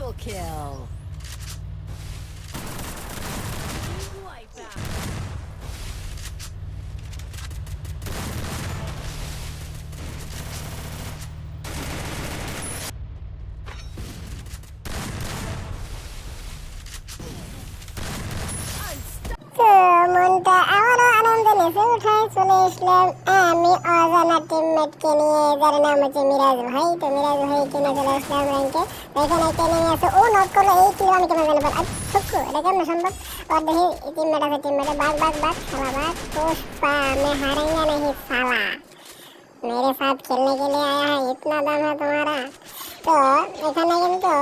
Triple kill. कैसे उठाए सुने इस्लाम आर्मी आजाना टीम मेट के लिए इधर ना मुझे मिराज भाई तो मिराज भाई के ना चला इस्लाम रैंक के ना के नहीं ऐसे ओ नॉक कर एक किलोमीटर के मंजिल पर अब सबको मैं संभव और नहीं टीममेट से टीममेट बात बात बात साला भाग तो मैं हारेंगे नहीं साला मेरे साथ खेलने के लिए आया है, इतना दम है तुम्हारा। তো, এখানে কিন্তু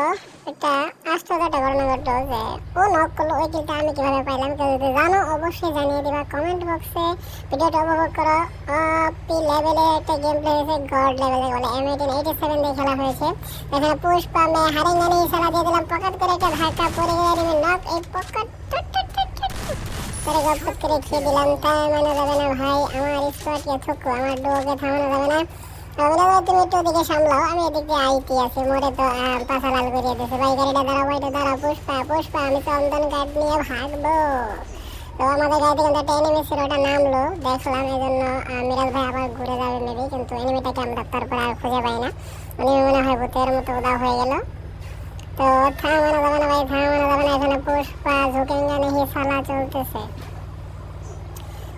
একটা আশ্চর্যটা ঘটনা ঘটলো যে ও নক করল, ওই কিলটা আমি কীভাবে পাইলাম কেউ যদি জানো অবশ্যই জানিয়ে দিবা কমেন্ট বক্সে ভিডিওটা উপভোগ করো। পি লেভেলে একটা গেম প্লে হয়েছে গড লেভেলে বলে এম এইটিন এইটি সেভেন দিয়ে খেলা হয়েছে। এখানে পুষ্পা মে হারেঙ্গা খেলা দিয়ে দিলাম পকেট করে একটা ধাক্কা পড়ে গেলে নক এই পকেট করে গপ করে খেয়ে দিলাম। তাই মানে যাবে না ভাই, আমার স্কোয়াডকে থুকু আমার ডোকে থামানো যাবে না। ভাই তুমি একটু ওদিকে সামলাও, আমি এদিক আইতি আছি, মোড়ে তো পাছা লাল করিয়ে দিয়েছে। ভাই, গাড়িটা দাঁড়াও ভাইটা দাঁড়াও, পুষ্পা পুষ্পা, আমি চন্দন কাঠ নিয়ে ভাগবো। তো আমাদের গাড়ি থেকে একটা এনিমি ছিল, ওটা নামলো, দেখলাম এই জন্য মিরাজ ভাই আবার ঘুরে যাবে মেবি কিন্তু ঝুঁকেঙ্গা নেহি সালা চলতেছে।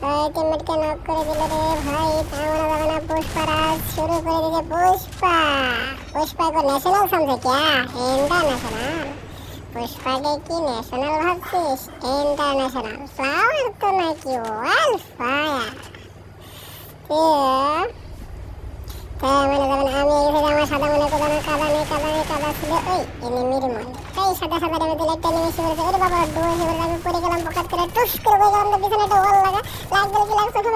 ভাইকে মেটকে নক করে দিল রে ভাই থামানো যাবে না পুষ্পারাজ শুরু করে দিয়েছে পুষ্পা। পুষ্পা কো ন্যাশনাল সমঝে ক্যা এন্ডা ন্যাশনাল পুষ্পাকে কি ন্যাশনাল ভাবছিস? এন্ডা ন্যাশনাল ফ্লাওয়ার তো নাকি ওয়াল হ্যাঁ, ফায়ার আমি সাদা সাদা টুস করে বই গেলাম পিছনে একটা ওয়াল লাগা। ফেলব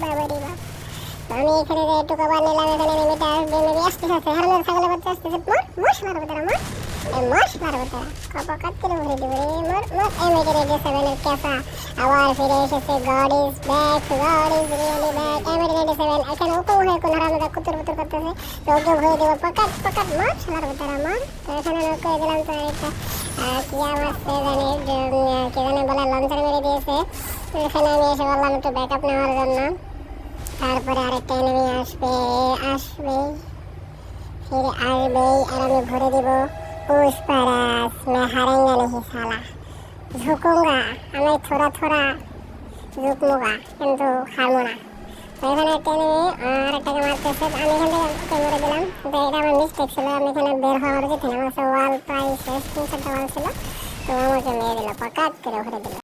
বাবা রে বাবা আমি এখানে যে একটু কভার নিলাম এখানে এনিমিটা আসবে মেবি আসতেছে আসতে হারলে ছাগলের বাচ্চা আসতেছে। মর মর মারবো তারা মর। মর মারবো তারা কপকাত করে ভরে দিব রে। মর মর এমিটি রেডি সেভেনের ক্যাসা আবার ফিরে এসেছে God is back God is really back. এমিটি রেডি সেভেন, এখানে উপর হয়ে কোন হারামদা কুতুর কুতুর করতেছে। তো ওকে ভরে দেবো। পকাত পকাত, মর মারবো তারা মর। তো এখানে নক করে দিলাম তো একটা কি আমার কে জানে বলে, লঞ্চার মেরে দিয়েছে। এখানে আমি এসে বললাম একটু ব্যাকআপ নেওয়ার জন্য। তারপরে আরেকটা এনিমি আসবে আসবে। ফিরে আসবে আর আমি ভরে দেব। পুষ্পারাস ঝুকুঙ্গা আমি থোড়া থোড়া। ঝুকমুগা কিন্তু হারবো না। আমি কিন্তু আমার মিস্টেক আমি এখানে বের হওয়ার